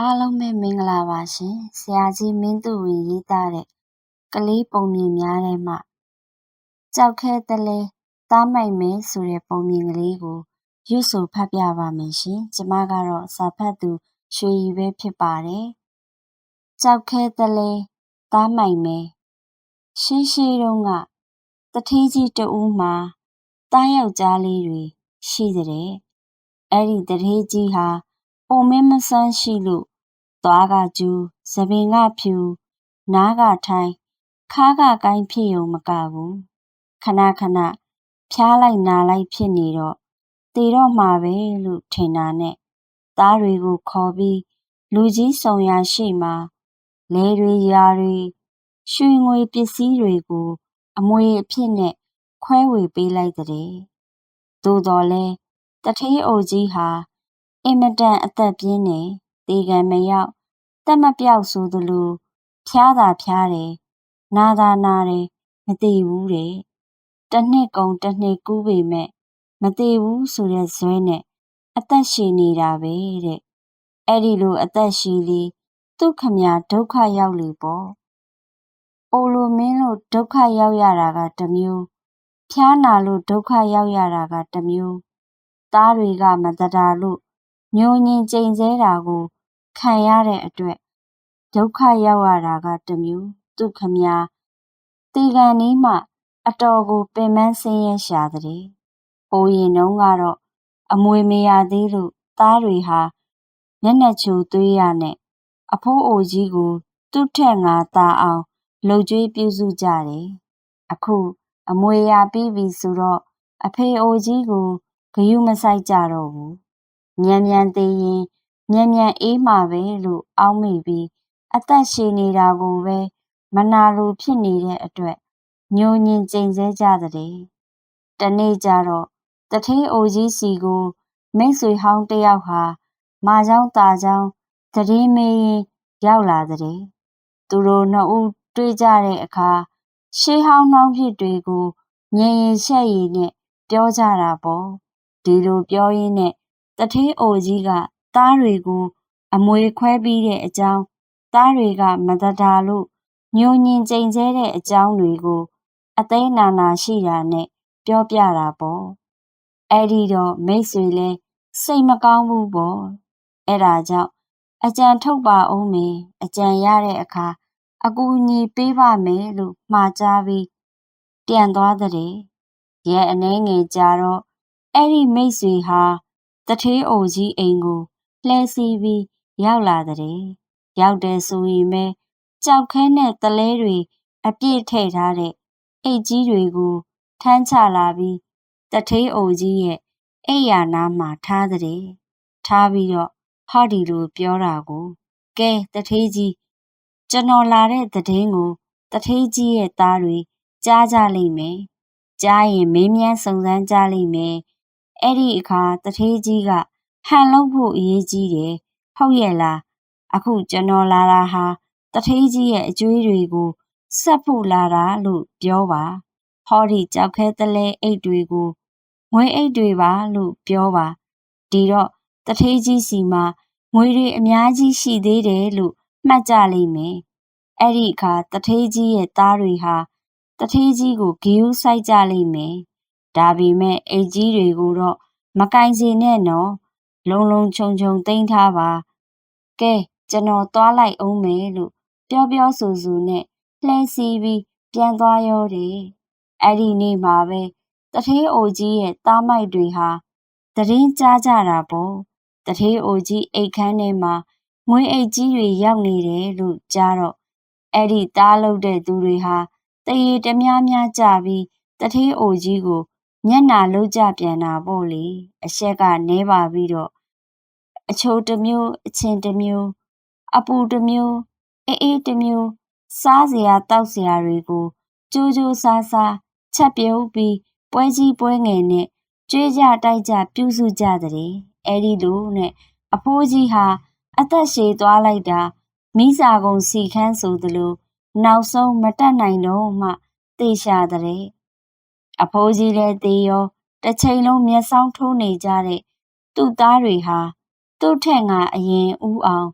အားလုံးပဲမင်္ဂလာပါရှင်ဆရာကြီးမင်းသူဝင်ရေးသားတဲ့ကလေးပုံမြင်များထဲမှကြောက်ခဲတလဲသားမိုက်မဲဆိုတဲ့ပုံမြင်ကလေးကိုရွတ်ဆိုဖတ်ပြပါမယ်ရှင်ကျမကတော့စာဖတ်သူရွှေရီပဲဖြစ်ပါတယ်ကြောက်ခဲတလဲသားမိုက်မဲရှင်းရှင်းတုန်းကတထေးကြီးတဦးမှာတားယောက်ျားလေးတွေရှိတဲ့အဲ့ဒီတထေးကြီးဟာ ပုံမင်းမဆန်းရှိလို့သွားကကျူး၊ဆံပင်ကဖြူ၊နားကထိုင်း၊ခါးကကိုင်းဖြစ်ရုံမကဘူးခဏခဏဖျားလိုက်နာလိုက်ဖြစ်နေတော့သေတော့မှာပဲလို့ထင်တာနဲ့သားတွေကိုခေါ်ပြီးလူကြီးဆုံရာရှေ့မှာလယ်တွေယာတွေရွှေငွေပစ္စည်းတွေကို အမွေအဖြစ်နဲ့ခွဲဝေပေးလိုက်တဲ့သို့တော်လဲတထေးအိုကြီးဟာ အင်မတန်အသက်ပြင်းနေတေကံမရောက်တက်မပြောက်ဆိုသလိုဖျားတာဖျားတယ်နာတာနာတယ်မသေးဘူးတဲ့တနှစ်ကုံတနှစ်ကူးပေမဲ့မသေးဘူးဆိုတဲ့ဇွဲနဲ့အသက်ရှည်နေတာပဲတဲ့အဲ့ဒီလိုအသက်ရှည်လေသူခမညာဒုက္ခရောက်လေပေါ့အိုလိုမင်းလို့ဒုက္ခရောက်ရတာကတမျိုးဖျားနာလို့ဒုက္ခရောက်ရတာကတမျိုးသားတွေကမတတာလို့ ညိုညင်ကြိမ်ဆဲတာကို ခံရတဲ့အတွက်ဒုက္ခရောက်ရတာကတမျိုးသူခမညာတေကန်နီးမှ အတော်ကိုပင်ပန်းဆင်းရဲရှာတဲ့။ဟိုရင်တုန်းကတော့အမွေမရသေးလို့သားတွေဟာမျက်နှာချိုသွေးရနဲ့အဖိုးအိုကြီးကို သူ့ထက်ငါသာအောင်လှုပ်ကြွေးပြုစုကြတယ်။အခုအမွေရပြီးပြီဆိုတော့အဖေအိုကြီးကိုဂယုမဆိုင်ကြတော့ဘူး။ မြန်မြန်သေးရင် မြန်မြန်အေးမှာပဲလို့အောက်မေ့ပြီး အသက်ရှည်နေတာကိုပဲ မနာလိုဖြစ်နေတဲ့အတွက်ညှိုညင်ကြိမ်ဆဲကြတဲ့။တနေ့ကျတော့တထေးအိုကြီးစီကိုမိတ်ဆွေဟောင်းတယောက်ဟာမာချောင်းတာချောင်းသတင်းမေးရင်ရောက်လာတဲ့။သူတို့နှစ်ဦးတွေ့ကြတဲ့အခါရှေးဟောင်းနှောင်းဖြစ်တွေကိုငြိမ်ရင်ရှက်ရည်နဲ့ပြောကြတာပေါ့။ဒီလိုပြောရင်းနဲ့ တထေးအိုကြီးကသားတွေကိုအမွေခွဲပြီးတဲ့အကြောင်းသားတွေကမတတာလို့ညှိုညင်ကြိမ်ဆဲတဲ့အကြောင်းတွေကိုအသေးနာနာရှိတာနဲ့ပြောပြတာပေါ့အဲ့ဒီတော့မိတ်ဆွေလဲစိတ်မကောင်းဘူးပေါ့အဲ့ဒါကြောင့်အကြံထုတ်ပါအောင်မေအကြံရတဲ့အခါအကူအညီပေးပါမယ်လို့မှာကြားပြီးပြန်သွားတဲ့ရဲအနေငယ်ကြတော့အဲ့ဒီမိတ်ဆွေဟာ တထေးအိုကြီးအိမ်ကိုလှဲစီးပြီးရောက်လာတဲ့ရောက်တယ်ဆိုရင်ပဲကြောက်ခဲနဲ့တလဲတွေအပြည့်ထည့်ထားတဲ့အိတ်ကြီးတွေကိုထမ်းချလာပြီးတထေးအိုကြီးရဲ့အိယာနားမှာထားတဲ့ထားပြီးတော့ဟောဒီလိုပြောတာကိုကဲတထေးကြီးကျွန်တော်လာတဲ့သတင်းကိုတထေးကြီးရဲ့သားတွေကြားကြလိမ့်မယ်ကြားရင်မင်းမြန်းစုံစမ်းကြလိမ့်မယ် အဲ့ဒီအခါတထေးကြီးကဟန်လုံးဖို့အရေးကြီးတယ်ဟုတ်ရဲ့လားအခုကျွန်တော်လာတာဟာတထေးကြီးရဲ့အကျွေးတွေကိုဆက်ဖို့လာတာလို့ပြောပါဟောဒီကြောက်ခဲတလဲအိတ်တွေကိုငွေအိတ်တွေပါလို့ပြောပါဒီတော့တထေးကြီးစီမှာငွေတွေအများကြီးရှိသေးတယ်လို့မှတ်ကြလိမ့်မယ်အဲ့ဒီအခါတထေးကြီးရဲ့သားတွေဟာတထေးကြီးကိုဂီယူဆိုင်ကြလိမ့်မယ် ဒါပေမဲ့အိတ်ကြီးတွေကိုတော့မကင်စီနဲ့နော်လုံလုံခြုံခြုံသိမ်းထားပါကဲကျွန်တော်သွားလိုက်အောင်မယ်လို့ပြောပြောဆိုဆိုနဲ့လှဲစီးပြီးပြန်သွားရောတယ်အဲ့ဒီနေ့မှာပဲတထေးအိုကြီးရဲ့သားမိုက်တွေဟာသတင်းကြားကြတာပေါ့တထေးအိုကြီးအိတ်ခမ်းထဲမှာငွေအိတ်ကြီးတွေရောက်နေတယ်လို့ကြားတော့အဲ့ဒီသားလုတဲ့သူတွေဟာတရေတများများကြပြီးတထေးအိုကြီးကို မျက်နာလုံးကြပြန်တာပေါ့လေအရှက်ကနဲပါပြီးတော့အချိုတစ်မျိုးအချင်းတစ်မျိုးအပူတစ်မျိုးအေးအေးတစ်မျိုးစားစရာတောက်စရာတွေကိုကြိုးကြိုးစားစားချက်ပြုတ်ပြီးပွဲကြီးပွဲငယ်နဲ့ကြွေးကြတိုက်ကြပြုစုကြတဲ့အဲ့ဒီလိုနဲ့အဖိုးကြီးဟာအသက်ရှည်သွားလိုက်တာမိစာကုံစီခန်းဆိုသလိုနောက်ဆုံးမတက်နိုင်တော့မှတေရှာတဲ့ အဖိုးကြီးလည်းတေရောတစ်ချိန်လုံးမျက်စောင်းထိုးနေကြတဲ့သူ့သားတွေဟာသူ့ထက်ငါအရင်ဦးအောင်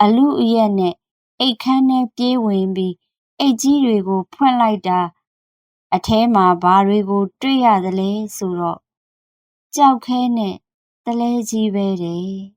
အလူအရက်နဲ့အိတ်ခမ်းထဲပြေးဝင်ပြီးအိတ်ကြီးတွေကို ဖွင့်လိုက်တာ အထဲမှာဘာတွေကို တွေ့ရသလဲဆိုတော့ကြောက်ခဲနဲ့တလဲကြီးပဲတဲ့